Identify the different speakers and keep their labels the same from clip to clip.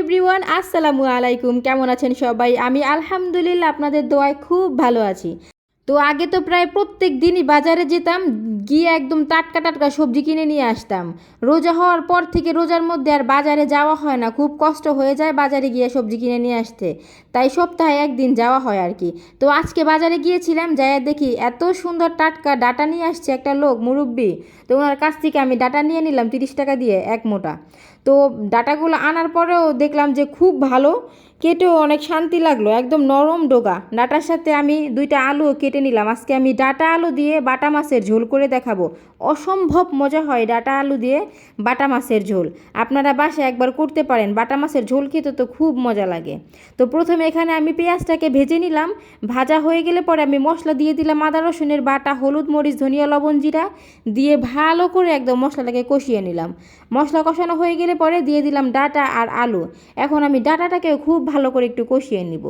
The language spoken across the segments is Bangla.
Speaker 1: এভরিওয়ান, আসসালামু আলাইকুম। কেমন আছেন সবাই? আমি আলহামদুলিল্লাহ আপনাদের দোয়ায় খুব ভালো আছি। তো আগে তো প্রায় প্রত্যেক দিনই বাজারে যেতাম, গিয়ে একদম টাটকা টাটকা সবজি কিনে নিয়ে আসতাম। রোজা হওয়ার পর থেকে রোজার মধ্যে আর বাজারে যাওয়া হয় না। খুব কষ্ট হয়ে যায় বাজারে গিয়ে সবজি কিনে নিয়ে আসতে। তাই সপ্তাহে একদিন যাওয়া হয় আর কি। তো আজকে বাজারে গিয়েছিলাম যাই দেখি এত সুন্দর টাটকা ডাটা নিয়ে আসছে একটা লোক, মুরব্বী। তো ওনার কাছ থেকে আমি ডাটা নিয়ে নিলাম তিরিশ টাকা দিয়ে এক মোটা। তো ডাটাগুলো আনার পরেও দেখলাম যে খুব ভালো, কেটেও অনেক শান্তি লাগল, একদম নরম ডোগা। ডাটার সাথে আমি দুইটা আলু কেটে নিলাম। আজকে আমি ডাটা আলু দিয়ে বাটা মাছের ঝোল করে দেখাবো। অসম্ভব মজা হয় ডাটা আলু দিয়ে বাটা মাছের ঝোল। আপনারা বাসায় একবার করতে পারেন, বাটা মাছের ঝোল খেতে তো খুব মজা লাগে। তো প্রথমে এখানে আমি পেঁয়াজটাকে ভেজে নিলাম। ভাজা হয়ে গেলে পরে আমি মশলা দিয়ে দিলাম আদা, রসুনের বাটা, হলুদ, মরিচ, ধনিয়া, লবণ, জিরা দিয়ে ভালো করে একদম মশলাটাকে কষিয়ে নিলাম। মশলা কষানো হয়ে গেলে পরে দিয়ে দিলাম ডাটা আর আলু। এখন আমি ডাটাটাকে খুব ভালো করে একটু কষিয়ে নিব।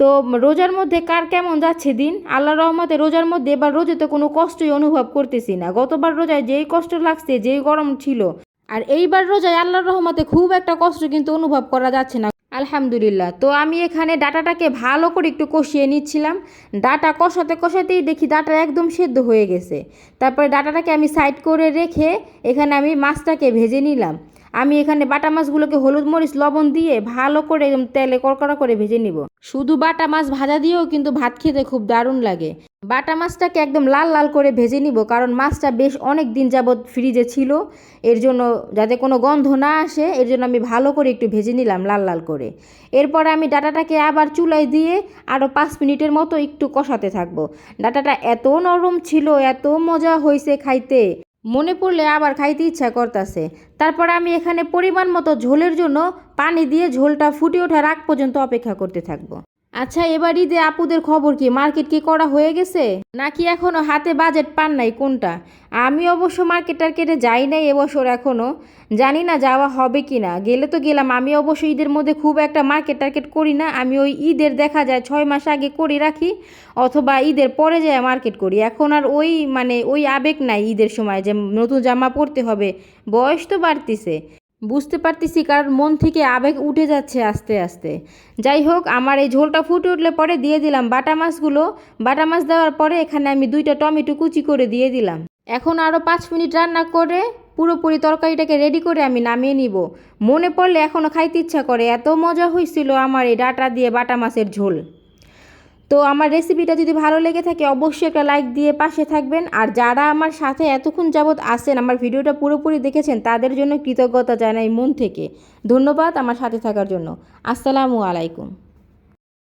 Speaker 1: তো রোজার মধ্যে কার কেমন যাচ্ছে দিন? আল্লাহ রহমতে রোজার মধ্যে এবার রোজে তো কোনো কষ্টই অনুভব করতেছি না। গতবার রোজায় যেই কষ্ট লাগছে, যেই গরম ছিল, আর এইবার রোজায় আল্লাহর রহমতে খুব একটা কষ্ট কিন্তু অনুভব করা যাচ্ছে না। আলহামদুলিল্লাহ। তো আমি এখানে ডাটাটাকে ভালো করে একটু কষিয়ে নিচ্ছিলাম। ডাটা কষাতে কষাতেই দেখি ডাটা একদম সেদ্ধ হয়ে গেছে। তারপরে ডাটাটাকে আমি সাইড করে রেখে এখানে আমি মাছটাকে ভেজে নিলাম। আমি এখানে বাটা মাছগুলোকে হলুদ মরিচ, লবণ দিয়ে ভালো করে তেলে কড়কড়া করে ভেজে নিব। শুধু বাটা মাছ ভাজা দিয়েও কিন্তু ভাত খেতে খুব দারুণ লাগে। বাটা মাছটাকে একদম লাল লাল করে ভেজে নিব, কারণ মাছটা বেশ অনেক দিন যাবৎ ফ্রিজে ছিল। এর জন্য যাতে কোনো গন্ধ না আসে, এর জন্য আমি ভালো করে একটু ভেজে নিলাম লাল লাল করে। এরপর আমি ডাটাটাকে আবার চুলায় দিয়ে আরও পাঁচ মিনিটের মতো একটু কষাতে থাকব। ডাটাটা এত নরম ছিল, এত মজা হয়েছে খাইতে। মনে পড়লে আবার খাইতে ইচ্ছা করতেছে। তারপর আমি এখানে পরিমাণ মতো ঝোলের জন্য পানি দিয়ে ঝোলটা ফুটে ওঠার আগ পর্যন্ত অপেক্ষা করতে থাকব। আচ্ছা এবার ঈদে আপুদের খবর কি? মার্কেট কি করা হয়ে গেছে? নাকি এখনও হাতে বাজেট পান নাই কোনটা? আমি অবশ্য মার্কেট টার্কেটে যাই নাই এবছর এখনও। জানি না যাওয়া হবে কি না গেলে তো গেলাম। আমি অবশ্য ঈদের মধ্যে খুব একটা মার্কেট টার্কেট করি না। আমি ওই ঈদের দেখা যায় ছয় মাস আগে করে রাখি, অথবা ঈদের পরে যায় মার্কেট করি। এখন আর ওই মানে ওই আবেগ নাই ঈদের সময় যে নতুন জামা পরতে হবে। বয়স তো বাড়তিছে। বুঝতে পারতেছি কারণ মন থেকে আবেগ উঠে যাচ্ছে আস্তে আস্তে। যাই হোক, আমার এই ঝোলটা ফুটে উঠলে পরে দিয়ে দিলাম বাটা মাছগুলো। বাটা মাছ দেওয়ার পরে এখানে আমি দুইটা টমেটো কুচি করে দিয়ে দিলাম। এখন আরও পাঁচ মিনিট রান্না করে পুরোপুরি তরকারিটাকে রেডি করে আমি নামিয়ে নিব। মনে পড়লে এখনও খাইতে ইচ্ছা করে, এত মজা হয়েছিল আমার এই ডাটা দিয়ে বাটা মাছের ঝোল। তো আমার রেসিপিটা যদি ভালো লেগে থাকে, অবশ্যই একটা লাইক দিয়ে পাশে থাকবেন। আর যারা আমার সাথে এতক্ষণ যাবৎ আসেন আমার ভিডিওটা পুরোপুরি দেখেছেন, তাদের জন্য কৃতজ্ঞতা জানাই মন থেকে। ধন্যবাদ আমার সাথে থাকার জন্য। আসসালামু আলাইকুম।